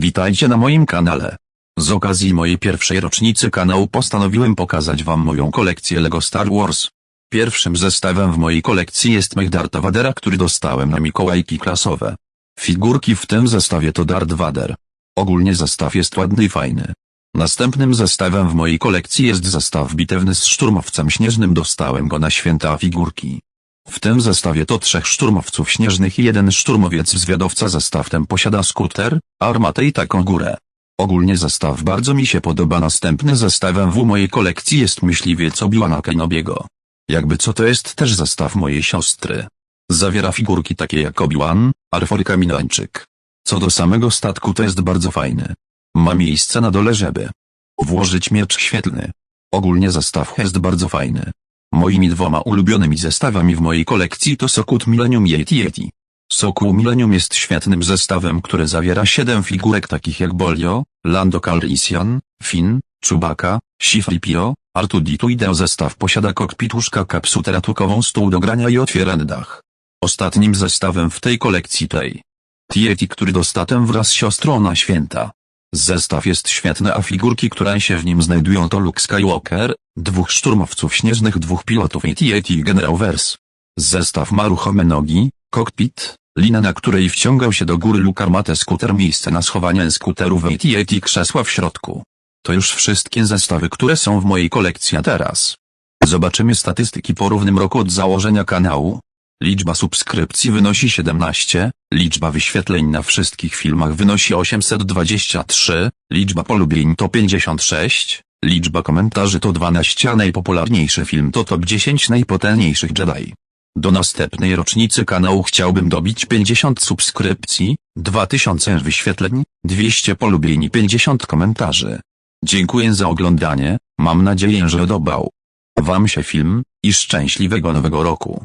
Witajcie na moim kanale. Z okazji mojej pierwszej rocznicy kanału postanowiłem pokazać wam moją kolekcję LEGO Star Wars. Pierwszym zestawem w mojej kolekcji jest mech Darta Vadera, który dostałem na Mikołajki klasowe. Figurki w tym zestawie to Darth Vader. Ogólnie zestaw jest ładny i fajny. Następnym zestawem w mojej kolekcji jest zestaw bitewny z szturmowcem śnieżnym dostałem go na święta figurki. W tym zestawie to trzech szturmowców śnieżnych i jeden szturmowiec zwiadowca zestaw ten posiada skuter, armatę i taką górę. Ogólnie zestaw bardzo mi się podoba następny zestawem w mojej kolekcji jest myśliwiec Obi-Wana Kenobiego. Jakby co to jest też zestaw mojej siostry. Zawiera figurki takie jak Obi-Wan, Arforyka Minańczyk. Co do samego statku to jest bardzo fajny. Ma miejsce na dole żeby włożyć miecz świetlny. Ogólnie zestaw jest bardzo fajny. Moimi dwoma ulubionymi zestawami w mojej kolekcji to Sokut Millennium Yeti Yeti. Sokół Millennium jest świetnym zestawem, który zawiera 7 figurek takich jak Bolio, Lando Calrissian, Finn, Chewbacca, Sifripio, R2-D2 i Deo zestaw posiada kokpit łóżka kapsutę ratukową stół do grania i otwierany dach. Ostatnim zestawem w tej kolekcji tej Yeti, który dostałem wraz z siostrą na święta. Zestaw jest świetny a figurki, które się w nim znajdują to Luke Skywalker, dwóch szturmowców śnieżnych, dwóch pilotów AT-AT i Generał Vers. Zestaw ma ruchome nogi, kokpit, lina na której wciągał się do góry Luke armatę skuter miejsce na schowanie skuterów AT-AT krzesła w środku. To już wszystkie zestawy, które są w mojej kolekcji teraz. Zobaczymy statystyki po równym roku od założenia kanału. Liczba subskrypcji wynosi 17, liczba wyświetleń na wszystkich filmach wynosi 823, liczba polubień to 56, liczba komentarzy to 12, a najpopularniejszy film to top 10 najpotężniejszych Jedi. Do następnej rocznicy kanału chciałbym dobić 50 subskrypcji, 2000 wyświetleń, 200 polubień i 50 komentarzy. Dziękuję za oglądanie, mam nadzieję, że podobał Wam się film i szczęśliwego nowego roku.